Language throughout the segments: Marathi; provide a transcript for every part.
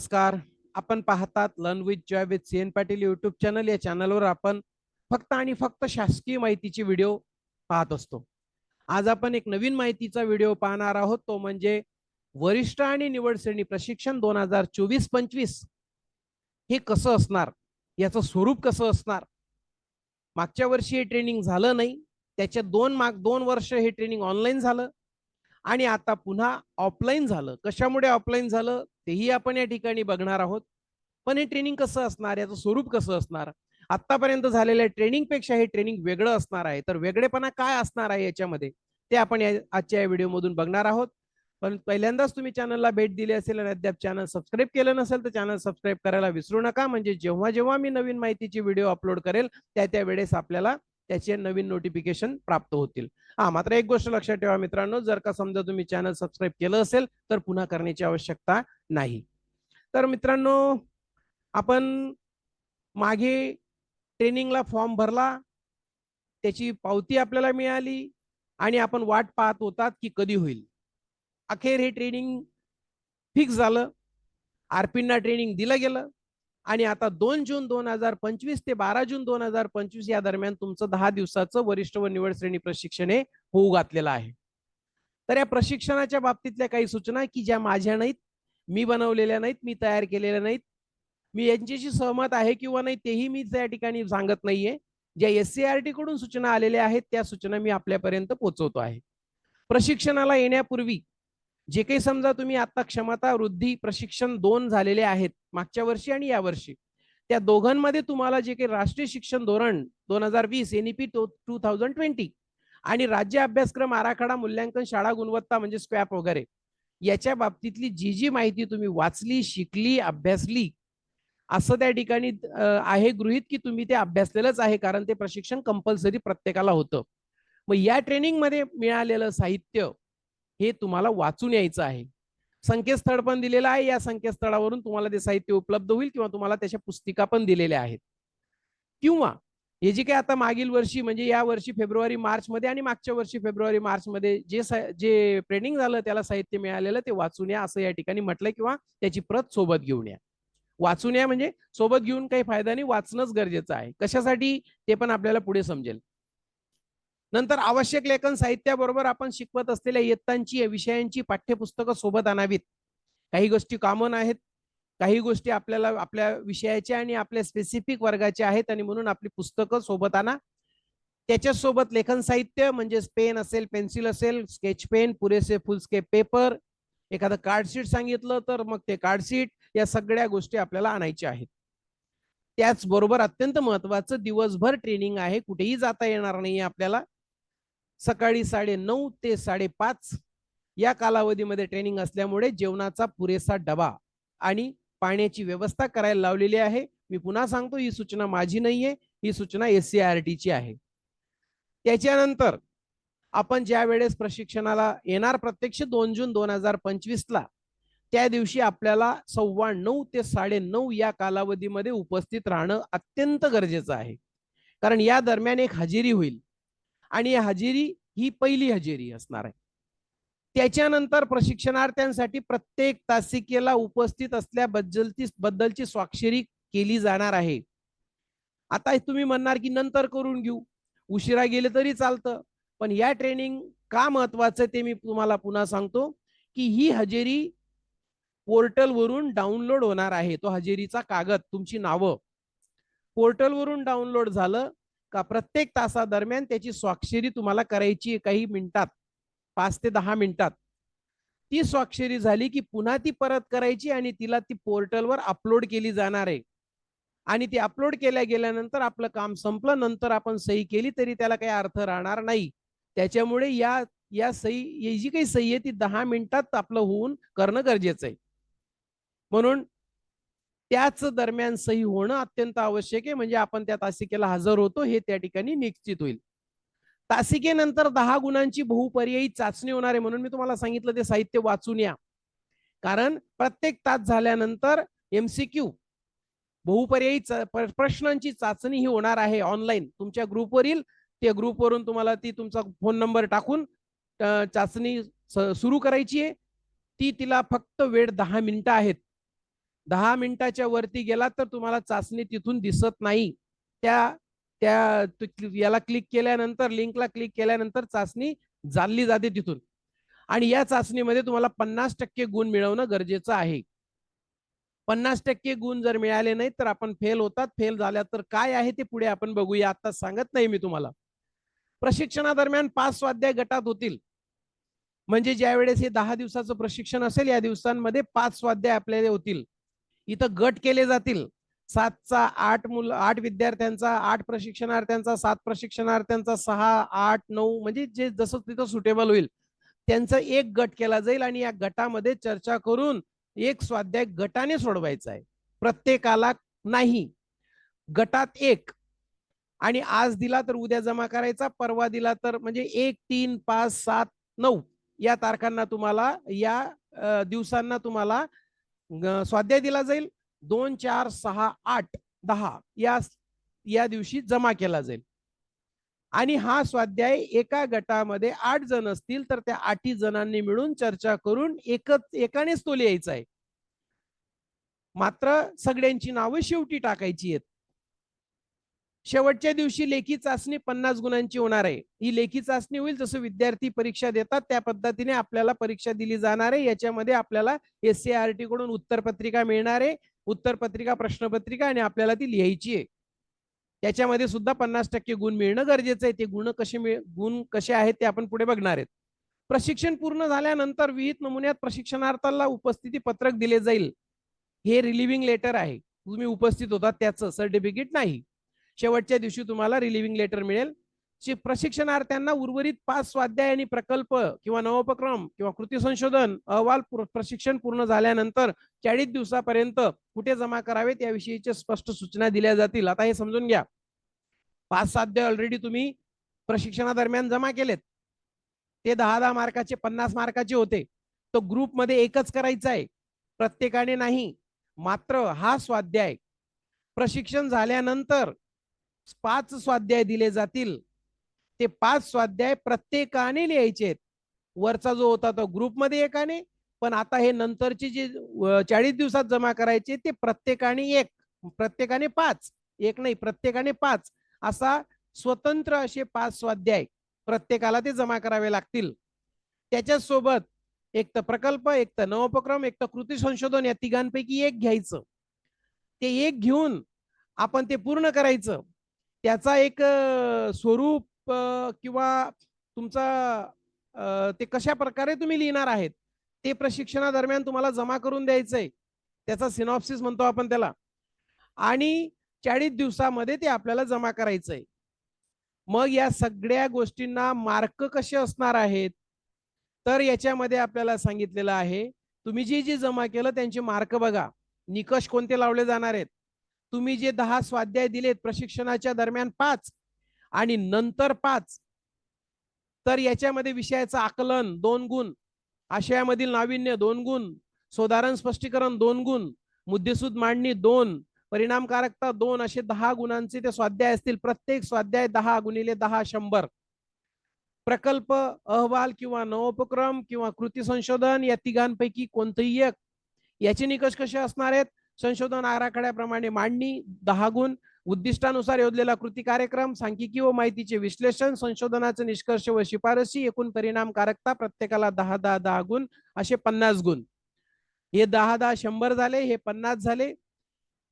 नमस्कार. आपण पाहतात learn with joy with C N Patil YouTube channel या चॅनलवर आपण फक्त आणि फक्त शासकीय माहितीची व्हिडिओ पाहत असतो. आज आपण एक नवीन माहितीचा व्हिडिओ पाहणार आहोत. तो म्हणजे वरिष्ठ आणि निवड श्रेणी प्रशिक्षण दोन हजार चोवीस पंचवीस हे कसं असणार? याचं स्वरूप कसं असणार? मागच्या वर्षी हे ट्रेनिंग झालं नाही. त्याच्या दोन माग दोन वर्ष हे ट्रेनिंग ऑनलाईन झालं. आणि आता पुन्हा ऑफलाईन झालं. कशामुळे ऑफलाईन झालं? तेही आपण या ठिकाणी बघणार आहोत. पण हे ट्रेनिंग कसं असणार? याचं स्वरूप कसं असणार? आतापर्यंत झालेल्या ट्रेनिंगपेक्षा हे ट्रेनिंग वेगळं असणार आहे. तर वेगळेपणा काय असणार आहे याच्यामध्ये? ते आपण या आजच्या या व्हिडिओमधून बघणार आहोत. पण पहिल्यांदाच तुम्ही चॅनलला भेट दिली असेल आणि अद्याप चॅनल सबस्क्राईब केलं नसेल तर चॅनल सबस्क्राईब करायला विसरू नका. म्हणजे जेव्हा जेव्हा मी नवीन माहितीची व्हिडिओ अपलोड करेल त्या त्या वेळेस आपल्याला त्याचे नवीन नोटिफिकेशन प्राप्त होतील. हा मात्र एक गोष्ट लक्षात ठेवा मित्रांनो जर का समजा तुम्ही चॅनल सबस्क्राईब केलं असेल तर पुन्हा करण्याची आवश्यकता नाही. तर मित्रांनो आपण मागे ट्रेनिंगला फॉर्म भरला त्याची पावती आपल्याला मिळाली आणि आपण वाट पाहत होतात की कधी होईल. अखेर हे ट्रेनिंग फिक्स झालं. आरपींना ट्रेनिंग दिलं गेलं. आणि आता दोन जून दोन हजार पंचवीस ते बारा जून दोन हजार पंचवीस या दरम्यान तुमचं दहा दिवसाचं वरिष्ठ व निवड श्रेणी प्रशिक्षण हे होऊ घातलेलं आहे. तर या प्रशिक्षणाच्या बाबतीतल्या काही सूचना की ज्या माझ्या नाहीत मी बनवलेल्या नाहीत मी तयार केलेल्या नाहीत मी यांच्याशी सहमत आहे किंवा नाही तेही मी त्या ठिकाणी सांगत नाहीये. ज्या एस सी आर टी कडून सूचना आलेल्या आहेत त्या सूचना मी आपल्यापर्यंत पोहोचवतो आहे. प्रशिक्षणाला येण्यापूर्वी जे काही समजा तुम्ही आता क्षमता वृद्धी प्रशिक्षण दोन झालेले आहेत मागच्या वर्षी आणि या वर्षी. त्या दोघांमध्ये तुम्हाला जे काही राष्ट्रीय शिक्षण धोरण दोन हजार वीस एनईपी टू थाउजंड ट्वेंटी आणि राज्य अभ्यासक्रम आराखडा मूल्यांकन शाळा गुणवत्ता म्हणजे स्क्वॅप वगैरे. याच्या बाबतीतली जी जी माहिती तुम्ही वाचली शिकली अभ्यासली असं त्या ठिकाणी आहे गृहित की तुम्ही ते अभ्यासलेलंच आहे कारण ते प्रशिक्षण कंपल्सरी प्रत्येकाला होतं. मग या ट्रेनिंगमध्ये मिळालेलं साहित्य हे तुम्हाला वाचून यायचं आहे. संकेतस्थळ पण दिलेलं आहे. या संकेतस्थळावरून तुम्हाला ते साहित्य उपलब्ध होईल किंवा तुम्हाला त्याच्या पुस्तिका पण दिलेल्या आहेत. किंवा हे जे काय आता मागील वर्षी म्हणजे या वर्षी फेब्रुवारी मार्च मध्ये आणि मागच्या वर्षी फेब्रुवारी मार्च मध्ये जे जे ट्रेनिंग झालं त्याला साहित्य मिळालेलं ते वाचून या असं या ठिकाणी म्हटलंय किंवा त्याची प्रत सोबत घेऊन या. वाचून या म्हणजे सोबत घेऊन काही फायदा नाही वाचणंच गरजेचं आहे. कशासाठी? ते पण आपल्याला पुढे समजेल. नंतर आवश्यक लेखन साहित्याबरोबर आपण शिकवत असलेल्या इयत्तांची विषयांची पाठ्यपुस्तकं सोबत आणावीत. काही गोष्टी कॉमन आहेत काही गोष्टी आपल्याला आपल्या विषयाच्या आणि आपल्या स्पेसिफिक वर्गाच्या आहेत आणि म्हणून आपली पुस्तकं सोबत आणा. त्याच्यासोबत लेखन साहित्य म्हणजे पेन असेल पेन्सिल असेल स्केच पेन पुरेसे फुलस्केप पेपर एखादं कार्डशीट सांगितलं तर मग ते कार्डशीट या सगळ्या गोष्टी आपल्याला आणायच्या आहेत. त्याचबरोबर अत्यंत महत्वाचं दिवसभर ट्रेनिंग आहे कुठेही जाता येणार नाही आपल्याला. सकाळी साडे नऊ ते साडेपाच या कालावधीमध्ये ट्रेनिंग असल्यामुळे जेवणाचा पुरेसा डबा आणि पाण्याची व्यवस्था करायला लावलेली आहे. मी पुन्हा सांगतो ही सूचना माझी नाहीये ही सूचना एस सी आर टीची आहे. त्याच्यानंतर आपण ज्या वेळेस प्रशिक्षणाला येणार प्रत्यक्ष दोन जून दोन हजार पंचवीसला त्या दिवशी आपल्याला सव्वा नऊ ते साडे नऊ या कालावधीमध्ये उपस्थित राहणं अत्यंत गरजेचं आहे. कारण या दरम्यान एक हजेरी होईल. आणि हजेरी ही पहिली हजेरी असणार आहे. त्याच्यानंतर प्रशिक्षणार्थ्यांसाठी प्रत्येक तासिकेला उपस्थित असल्याबद्दल बद्दलची स्वाक्षरी केली जाणार आहे. आता तुम्ही म्हणणार की नंतर करून घेऊ. उशिरा गेले तरी चालतं. पण या ट्रेनिंग का महत्वाचं ते मी तुम्हाला पुन्हा सांगतो की ही हजेरी पोर्टलवरून डाउनलोड होणार आहे. तो हजेरीचा कागद तुमची नावं. पोर्टलवरून डाउनलोड झालं का प्रत्येक तासादरम्यान त्याची स्वाक्षरी तुम्हाला करायची काही मिनिटात पाच ते दहा मिनिटात. ती स्वाक्षरी झाली की पुन्हा ती परत करायची आणि तिला ती पोर्टलवर अपलोड केली जाणार आहे. आणि ती अपलोड केल्या गेल्यानंतर आपलं काम संपलं नंतर आपण सही केली तरी त्याला काही अर्थ राहणार नाही. त्याच्यामुळे या या सही जी काही सही आहे ती दहा मिनिटात आपलं होऊन करणं गरजेचं आहे. म्हणून त्याच दरम्यान सही होणं अत्यंत आवश्यक आहे. म्हणजे आपण त्या तासिकेला हजर होतो हे त्या ठिकाणी निश्चित होईल. तासिकेनंतर दहा गुणांची बहुपर्यायी चाचणी होणार आहे म्हणून मी तुम्हाला सांगितलं ते साहित्य वाचून या. कारण प्रत्येक तास झाल्यानंतर एमसीक्यू बहुपर्यायी प्रश्नांची चाचणी ही होणार आहे ऑनलाईन. तुमच्या ग्रुपवरील त्या ग्रुपवरून तुम्हाला ती तुमचा फोन नंबर टाकून चाचणी सुरू करायची आहे. ती तिला फक्त वेळ दहा मिनिटं आहेत. दहा मिनिटाच्या वरती गेला तर तुम्हाला चाचणी तिथून दिसत नाही. त्या त्या याला क्लिक केल्यानंतर लिंकला क्लिक केल्यानंतर चाचणी जाणली जाते तिथून. आणि या चाचणीमध्ये तुम्हाला पन्नास टक्के गुण मिळवणं गरजेचं आहे. पन्नास टक्के गुण जर मिळाले नाही तर आपण फेल होतात. फेल झाल्या तर काय आहे ते पुढे आपण बघूया. आता सांगत नाही मी तुम्हाला. प्रशिक्षणादरम्यान पाच स्वाध्याय गटात होतील. म्हणजे ज्या वेळेस हे दहा दिवसाचं प्रशिक्षण असेल या दिवसांमध्ये पाच स्वाध्याय आपल्याला होतील. इथं गट केले जातील. सातचा आठ मुलं आठ विद्यार्थ्यांचा आठ प्रशिक्षणार्थ्यांचा सात प्रशिक्षणार्थ्यांचा सहा आठ नऊ म्हणजे जे जसं तिथं सुटेबल होईल. त्यांचा एक गट केला जाईल आणि या गटामध्ये चर्चा करून एक स्वाध्याय गटाने सोडवायचा आहे. प्रत्येकाला नाही. गटात एक. आणि आज दिला तर उद्या जमा करायचा परवा दिला तर म्हणजे एक तीन पाच सात नऊ या तारखांना तुम्हाला या दिवसांना तुम्हाला स्वाध्याय दिला जाईल. दोन चार सहा आठ दहा या या दिवशी जमा केला जाईल. आणि हा स्वाध्याय एका गटामध्ये आठ जण असतील तर त्या आठी जणांनी मिळून चर्चा करून एकच एकानेच तो लिहायचा आहे. मात्र सगळ्यांची नावं शेवटी टाकायची आहेत. शेवटच्या दिवशी लेखी चाचणी पन्नास गुणांची होणार आहे. ही लेखी चाचणी होईल जसं विद्यार्थी परीक्षा देतात त्या पद्धतीने आपल्याला परीक्षा दिली जाणार आहे. याच्यामध्ये आपल्याला एस सी आर टी कडून उत्तरपत्रिका मिळणार आहे. उत्तरपत्रिका प्रश्नपत्रिका आणि आपल्याला ती लिहायची आहे. त्याच्यामध्ये सुद्धा पन्नास टक्के गुण मिळणं गरजेचं आहे. ते गुण कसे मिळ गुण कसे आहेत ते आपण पुढे बघणार आहेत. प्रशिक्षण पूर्ण झाल्यानंतर विहित नमुन्यात प्रशिक्षणार्थाला उपस्थिती पत्रक दिले जाईल. हे रिलिव्हिंग लेटर आहे. तुम्ही उपस्थित होता त्याचं. सर्टिफिकेट नाही. शेवटच्या दिवशी तुम्हाला रिलिव्हिंग लेटर मिळेल. प्रशिक्षणार्थ्यांना उर्वरित पाच स्वाध्याय आणि प्रकल्प किंवा नवोपक्रम किंवा कृती संशोधन अहवाल प्रशिक्षण पूर्ण झाल्यानंतर चाळीस दिवसापर्यंत कुठे जमा करावेत याविषयीच्या स्पष्ट सूचना दिल्या जातील. आता हे समजून घ्या. पाच स्वाध्याय ऑलरेडी तुम्ही प्रशिक्षणादरम्यान जमा केलेत. ते दहा दहा मार्काचे पन्नास मार्काचे होते. तो ग्रुपमध्ये एकच करायचा आहे प्रत्येकाने नाही. मात्र हा स्वाध्याय प्रशिक्षण झाल्यानंतर पाच स्वाध्याय दिले जातील. ते पाच स्वाध्याय प्रत्येकाने लिहायचे आहेत. वरचा जो होता तो ग्रुपमध्ये एकाने पण आता हे नंतरचे जे चाळीस दिवसात जमा करायचे ते प्रत्येकाने एक प्रत्येकाने पाच एक नाही प्रत्येकाने पाच असा स्वतंत्र असे पाच स्वाध्याय प्रत्येकाला ते जमा करावे लागतील. त्याच्यासोबत एक तर प्रकल्प एक तर नवोपक्रम एक तर कृती संशोधन या तिघांपैकी एक घ्यायचं. ते एक घेऊन आपण ते पूर्ण करायचं. त्याचा एक स्वरूप किंवा तुमचा ते कशा प्रकारे तुम्ही लिहिणार आहेत ते प्रशिक्षणादरम्यान तुम्हाला जमा करून द्यायचंय. त्याचा सिनॉप्सिस म्हणतो आपण त्याला. आणि चाळीस दिवसामध्ये ते आपल्याला जमा करायचंय. मग या सगळ्या गोष्टींना मार्क कसे असणार आहेत? तर याच्यामध्ये आपल्याला सांगितलेलं आहे तुम्ही जे जे जमा केलं त्यांचे मार्क बघा. निकष कोणते लावले जाणार आहेत? तुम्ही जे दहा स्वाध्याय दिलेत प्रशिक्षणाच्या दरम्यान पाच आणि नंतर पाच तर याच्यामध्ये विषयाचं आकलन दोन गुण आशयामधील नाविन्य दोन गुण सोदारण स्पष्टीकरण दोन गुण मुद्देसूद मांडणी दोन परिणामकारकता दोन असे दहा गुणांचे ते स्वाध्याय असतील. प्रत्येक स्वाध्याय दहा गुणिले दहा शंभर. प्रकल्प अहवाल किंवा नवोपक्रम किंवा कृती संशोधन या तिघांपैकी कोणतंही एक. याचे निकष कसे असणार आहेत? संशोधन आराखड्याप्रमाणे मांडणी दहा गुण उद्दिष्टानुसार योजलेला कृती कार्यक्रम सांख्यिकी व माहितीचे विश्लेषण संशोधनाचे निष्कर्ष व शिफारशी एकूण परिणामकारकता प्रत्येकाला दहा दहा दहा गुण असे पन्नास गुण. हे दहा दहा शंभर झाले हे पन्नास झाले.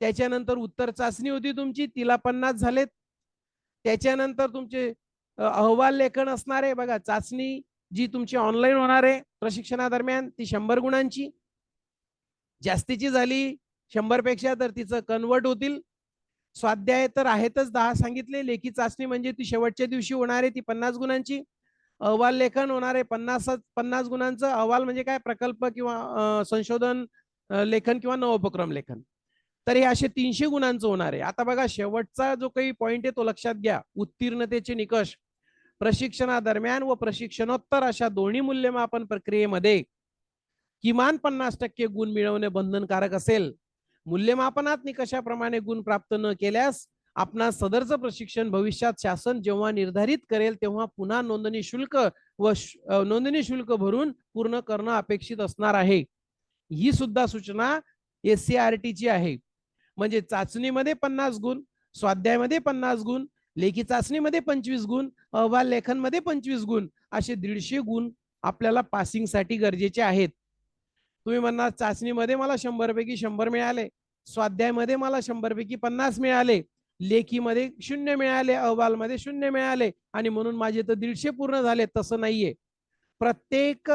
त्याच्यानंतर उत्तर चाचणी होती तुमची तिला पन्नास झालेत. त्याच्यानंतर तुमचे अहवाल लेखन असणार आहे बघा चाचणी जी तुमची ऑनलाईन होणार आहे प्रशिक्षणादरम्यान ती शंभर गुणांची. जास्तीची झाली शंभरपेक्षा तर तिचं कन्वर्ट होतील. स्वाध्याय तर आहेतच दहा सांगितले. लेखी चाचणी म्हणजे ती शेवटच्या दिवशी होणार आहे ती पन्नास गुणांची. अहवाल लेखन होणार आहे पन्नास पन्नास गुणांचं अहवाल म्हणजे काय? प्रकल्प किंवा संशोधन लेखन किंवा नवोपक्रम लेखन. तर हे असे तीनशे गुणांचं होणार आहे. आता बघा शेवटचा जो काही पॉइंट आहे तो लक्षात घ्या. उत्तीर्णतेचे निकष. प्रशिक्षणादरम्यान व प्रशिक्षणोत्तर अशा दोन्ही मूल्यमापन प्रक्रियेमध्ये किमान पन्नास टक्के गुण मिळवणे बंधनकारक असेल. मूल्यमापनात निकषाप्रमाणे गुण प्राप्त न केल्यास आपणा सदरचं प्रशिक्षण भविष्यात शासन जेव्हा निर्धारित करेल तेव्हा पुन्हा नोंदणी शुल्क व नोंदणी शुल्क भरून पूर्ण करणं अपेक्षित असणार आहे. ही सुद्धा सूचना एस सी आर ची आहे. म्हणजे चाचणीमध्ये पन्नास गुण स्वाध्यायमध्ये पन्नास गुण लेखी चाचणीमध्ये पंचवीस गुण अहवाल लेखनमध्ये पंचवीस गुण असे दीडशे गुण आपल्याला पासिंगसाठी गरजेचे आहेत. तुम्ही म्हणणार चाचणीमध्ये मला शंभरपैकी शंभर मिळाले स्वाध्यायमध्ये मला शंभरपैकी पन्नास मिळाले लेखीमध्ये शून्य मिळाले अहवालमध्ये शून्य मिळाले आणि म्हणून माझे तर दीडशे पूर्ण झाले तसं नाहीये. प्रत्येक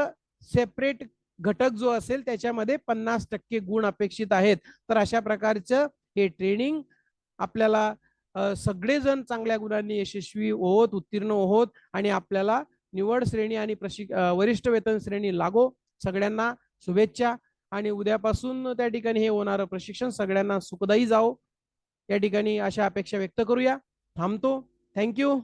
सेपरेट घटक जो असेल त्याच्यामध्ये पन्नास टक्के गुण अपेक्षित आहेत. तर अशा प्रकारचं हे ट्रेनिंग आपल्याला सगळेजण चांगल्या गुणांनी यशस्वी होत उत्तीर्ण होत आणि आपल्याला निवड श्रेणी आणि प्रशिक वरिष्ठ वेतन श्रेणी लागो. सगळ्यांना शुभेच्छा आणि उद्यापासून त्या ठिकाणी हे होणारं प्रशिक्षण. सगळ्यांना सुखदायी जावो. या ठिकाणी अशा अपेक्षा व्यक्त करूया. थांबतो. थँक्यू